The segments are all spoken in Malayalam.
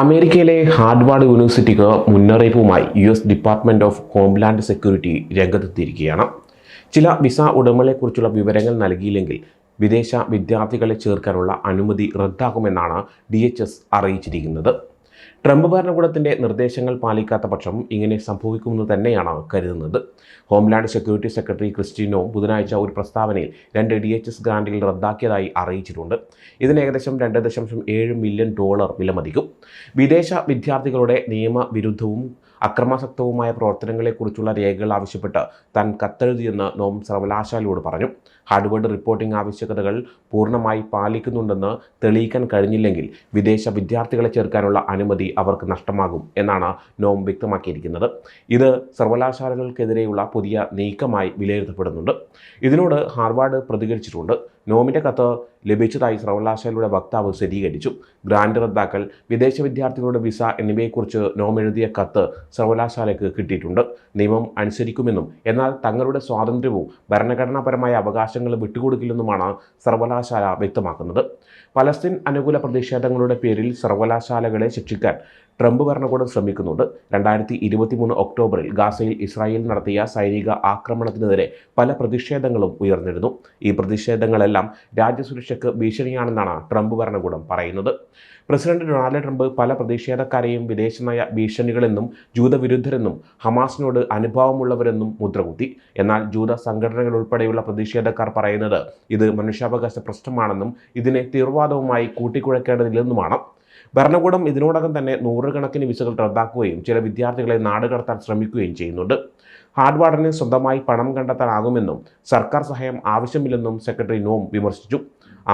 അമേരിക്കയിലെ ഹാർഡ്വാർഡ് യൂണിവേഴ്സിറ്റിക്ക് മുന്നറിയിപ്പുമായി U S department of homeland security രംഗത്തെത്തിയിരിക്കുകയാണ്. ചില വിസ ഉടമകളെക്കുറിച്ചുള്ള വിവരങ്ങൾ നൽകിയില്ലെങ്കിൽ വിദേശ വിദ്യാർത്ഥികളെ ചേർക്കാനുള്ള അനുമതി റദ്ദാക്കുമെന്നാണ് ഡി അറിയിച്ചിരിക്കുന്നത്. ട്രംപ് ഭരണകൂടത്തിന്റെ നിർദ്ദേശങ്ങൾ പാലിക്കാത്ത പക്ഷം ഇങ്ങനെ സംഭവിക്കുമെന്ന് തന്നെയാണ് കരുതുന്നത്. ഹോംലാൻഡ് സെക്യൂരിറ്റി സെക്രട്ടറി ക്രിസ്റ്റീനോ ബുധനാഴ്ച ഒരു പ്രസ്താവനയിൽ രണ്ട് ഡി എച്ച് എസ് ഗ്രാന്റുകൾ റദ്ദാക്കിയതായി അറിയിച്ചിട്ടുണ്ട്. ഇതിന് ഏകദേശം രണ്ട് ദശാംശം ഏഴ് മില്യൺ ഡോളർ വിലമതിക്കും. വിദേശ വിദ്യാർത്ഥികളുടെ നിയമവിരുദ്ധവും അക്രമാസക്തവുമായ പ്രവർത്തനങ്ങളെക്കുറിച്ചുള്ള രേഖകൾ ആവശ്യപ്പെട്ട് താൻ കത്തെഴുതിയെന്ന് നോം സർവകലാശാലയോട് പറഞ്ഞു. ഹാർഡ്വേർഡ് റിപ്പോർട്ടിംഗ് ആവശ്യകതകൾ പൂർണമായി പാലിക്കുന്നുണ്ടെന്ന് തെളിയിക്കാൻ കഴിഞ്ഞില്ലെങ്കിൽ വിദേശ വിദ്യാർത്ഥികളെ ചേർക്കാനുള്ള അനുമതി അവർക്ക് നഷ്ടമാകും എന്നാണ് നോം വ്യക്തമാക്കിയിരിക്കുന്നത്. ഇത് സർവകലാശാലകൾക്കെതിരെയുള്ള പുതിയ നീക്കമായി വിലയിരുത്തപ്പെടുന്നുണ്ട്. ഇതിനോട് ഹാർവാർഡ് പ്രതികരിച്ചിട്ടുണ്ട്. നോമിന്റെ കത്ത് ലഭിച്ചതായി സർവകലാശാലയുടെ വക്താവ് സ്ഥിരീകരിച്ചു. ഗ്രാൻഡ് റദ്ദാക്കൽ വിദേശ വിദ്യാർത്ഥികളുടെ വിസ എന്നിവയെക്കുറിച്ച് നോം എഴുതിയ കത്ത് സർവകലാശാലയ്ക്ക് കിട്ടിയിട്ടുണ്ട്. നിയമം അനുസരിക്കുമെന്നും എന്നാൽ തങ്ങളുടെ സ്വാതന്ത്ര്യവും ഭരണഘടനാപരമായ അവകാശങ്ങളും വിട്ടുകൊടുക്കില്ലെന്നുമാണ് സർവകലാശാല വ്യക്തമാക്കുന്നത്. പലസ്തീൻ അനുകൂല പ്രതിഷേധങ്ങളുടെ പേരിൽ സർവകലാശാലകളെ ശിക്ഷിക്കാൻ ട്രംപ് ഭരണകൂടം ശ്രമിക്കുന്നുണ്ട്. രണ്ടായിരത്തി ഇരുപത്തി മൂന്ന് ഒക്ടോബറിൽ ഗാസയിൽ ഇസ്രായേൽ നടത്തിയ സൈനിക ആക്രമണത്തിനെതിരെ പല പ്രതിഷേധങ്ങളും ഉയർന്നിരുന്നു. ഈ പ്രതിഷേധങ്ങളെല്ലാം രാജ്യസുരക്ഷയ്ക്ക് ഭീഷണിയാണെന്നാണ് ട്രംപ് ഭരണകൂടം പറയുന്നത്. പ്രസിഡന്റ് ഡൊണാൾഡ് ട്രംപ് പല പ്രതിഷേധക്കാരെയും വിദേശനായ ഭീഷണികളെന്നും ജൂതവിരുദ്ധരെന്നും ഹമാസിനോട് അനുഭാവമുള്ളവരെന്നും മുദ്രകുത്തി. എന്നാൽ ജൂത സംഘടനകൾ ഉൾപ്പെടെയുള്ള പ്രതിഷേധക്കാർ പറയുന്നത് ഇത് മനുഷ്യാവകാശ പ്രശ്നമാണെന്നും ഇതിനെ തീവ്രവാദവുമായി കൂട്ടിക്കുഴക്കേണ്ടതില്ലെന്നുമാണ്. ഭരണകൂടം ഇതിനോടകം തന്നെ നൂറുകണക്കിന് വിസകൾ റദ്ദാക്കുകയും ചില വിദ്യാർത്ഥികളെ നാടുകടത്താൻ ശ്രമിക്കുകയും ചെയ്യുന്നുണ്ട്. ഹാർഡ്വാർഡിന് സ്വന്തമായി പണം കണ്ടെത്താനാകുമെന്നും സർക്കാർ സഹായം ആവശ്യമില്ലെന്നും സെക്രട്ടറി നോം വിമർശിച്ചു.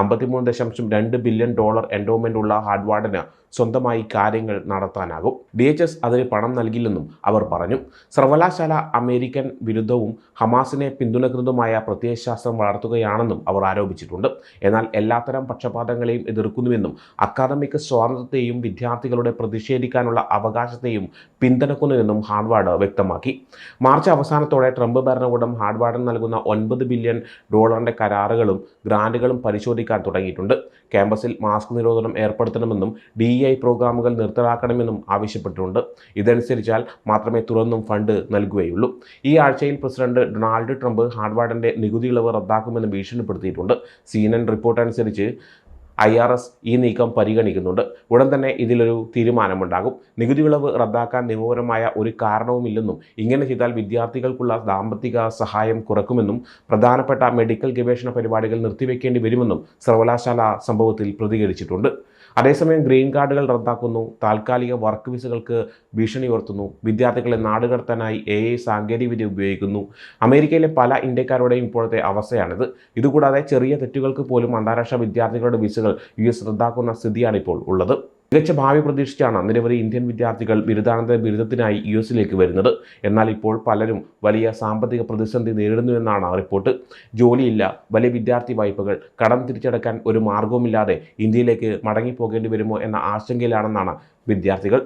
അമ്പത്തിമൂന്ന് ദശാംശം രണ്ട് ബില്യൺ ഡോളർ എൻഡോമെന്റ് ഉള്ള ഹാർഡ്വാർഡിന് സ്വന്തമായി കാര്യങ്ങൾ നടത്താനാകും. ഡി എച്ച് എസ് അതിന് പണം നൽകില്ലെന്നും അവർ പറഞ്ഞു. സർവകലാശാല അമേരിക്കൻ വിരുദ്ധവും ഹമാസിനെ പിന്തുണക്കുന്നതുമായ പ്രത്യയശാസ്ത്രം വളർത്തുകയാണെന്നും അവർ ആരോപിച്ചിട്ടുണ്ട്. എന്നാൽ എല്ലാത്തരം പക്ഷപാതങ്ങളെയും എതിർക്കുന്നുവെന്നും അക്കാദമിക് സ്വാതന്ത്ര്യത്തെയും വിദ്യാർത്ഥികളുടെ പ്രതിഷേധിക്കാനുള്ള അവകാശത്തെയും പിന്തുണക്കുന്നുവെന്നും ഹാർഡ്വാർഡ് വ്യക്തമാക്കി. മാർച്ച് അവസാനത്തോടെ ട്രംപ് ഭരണകൂടം ഹാർഡ്വാർഡിന് നൽകുന്ന ഒൻപത് ബില്യൺ ഡോളറിന്റെ കരാറുകളും ഗ്രാന്റുകളും പരിശോധിക്കാൻ തുടങ്ങിയിട്ടുണ്ട്. ക്യാമ്പസിൽ മാസ്ക് നിരോധനം ഏർപ്പെടുത്തണമെന്നും ഡി ഐ പ്രോഗ്രാമുകൾ നിർത്തലാക്കണമെന്നും ആവശ്യപ്പെട്ടിട്ടുണ്ട്. ഇതനുസരിച്ചാൽ മാത്രമേ തുറന്നും ഫണ്ട് നൽകുകയുള്ളൂ. ഈ ആഴ്ചയിൽ പ്രസിഡന്റ് ഡൊണാൾഡ് ട്രംപ് ഹാർഡ്വാർഡിന്റെ നികുതി ഇളവ് റദ്ദാക്കുമെന്ന് ഭീഷണിപ്പെടുത്തിയിട്ടുണ്ട്. സി റിപ്പോർട്ട് അനുസരിച്ച് ഐ ആർ എസ് ഈ നീക്കം പരിഗണിക്കുന്നുണ്ട്. ഉടൻ തന്നെ ഇതിലൊരു തീരുമാനമുണ്ടാകും. നികുതി വിളവ് റദ്ദാക്കാൻ നിയമപരമായ ഒരു കാരണവുമില്ലെന്നും ഇങ്ങനെ ചെയ്താൽ വിദ്യാർത്ഥികൾക്കുള്ള സാമ്പത്തിക സഹായം കുറക്കുമെന്നും പ്രധാനപ്പെട്ട മെഡിക്കൽ ഗവേഷണ പരിപാടികൾ നിർത്തിവെക്കേണ്ടി വരുമെന്നും സർവകലാശാല സംഭവത്തിൽ പ്രതികരിച്ചിട്ടുണ്ട്. അതേസമയം ഗ്രീൻ കാർഡുകൾ റദ്ദാക്കുന്നു താൽക്കാലിക വർക്ക് വിസകൾക്ക് ഭീഷണി ഉയർത്തുന്നു വിദ്യാർത്ഥികളെ നാടുകടത്താനായി എ ഐ സാങ്കേതികവിദ്യ ഉപയോഗിക്കുന്നു. അമേരിക്കയിലെ പല ഇന്ത്യക്കാരുടെയും ഇപ്പോഴത്തെ അവസ്ഥയാണിത്. ഇതുകൂടാതെ ചെറിയ തെറ്റുകൾക്ക് പോലും അന്താരാഷ്ട്ര വിദ്യാർത്ഥികളുടെ വിസകൾ യു എസ് റദ്ദാക്കുന്ന സ്ഥിതിയാണ് ഇപ്പോൾ ഉള്ളത്. മികച്ച ഭാവി പ്രതീക്ഷിച്ചാണ് നിരവധി ഇന്ത്യൻ വിദ്യാർത്ഥികൾ ബിരുദാനന്തര ബിരുദത്തിനായി യു എസിലേക്ക് വരുന്നത്. എന്നാൽ ഇപ്പോൾ പലരും വലിയ സാമ്പത്തിക പ്രതിസന്ധി നേരിടുന്നുവെന്നാണ് റിപ്പോർട്ട്. ജോലിയില്ല വലിയ വിദ്യാർത്ഥി വായ്പകൾ കടം തിരിച്ചടക്കാൻ ഒരു മാർഗവുമില്ലാതെ ഇന്ത്യയിലേക്ക് മടങ്ങിപ്പോകേണ്ടി വരുമോ എന്ന ആശങ്കയിലാണെന്നാണ് വിദ്യാർത്ഥികൾ.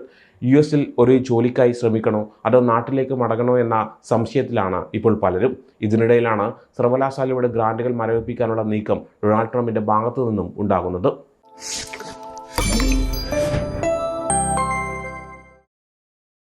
യു എസിൽ ഒരു ജോലിക്കായി ശ്രമിക്കണോ? അതോ നാട്ടിലേക്ക് മടങ്ങണോ എന്ന സംശയത്തിലാണ് ഇപ്പോൾ പലരും. ഇതിനിടയിലാണ് സർവകലാശാലയുടെ ഗ്രാൻഡുകൾ മരവിപ്പിക്കാനുള്ള നീക്കം ഡൊണാൾഡ് ട്രംപിന്റെ ഭാഗത്തു നിന്നും ഉണ്ടാകുന്നത്.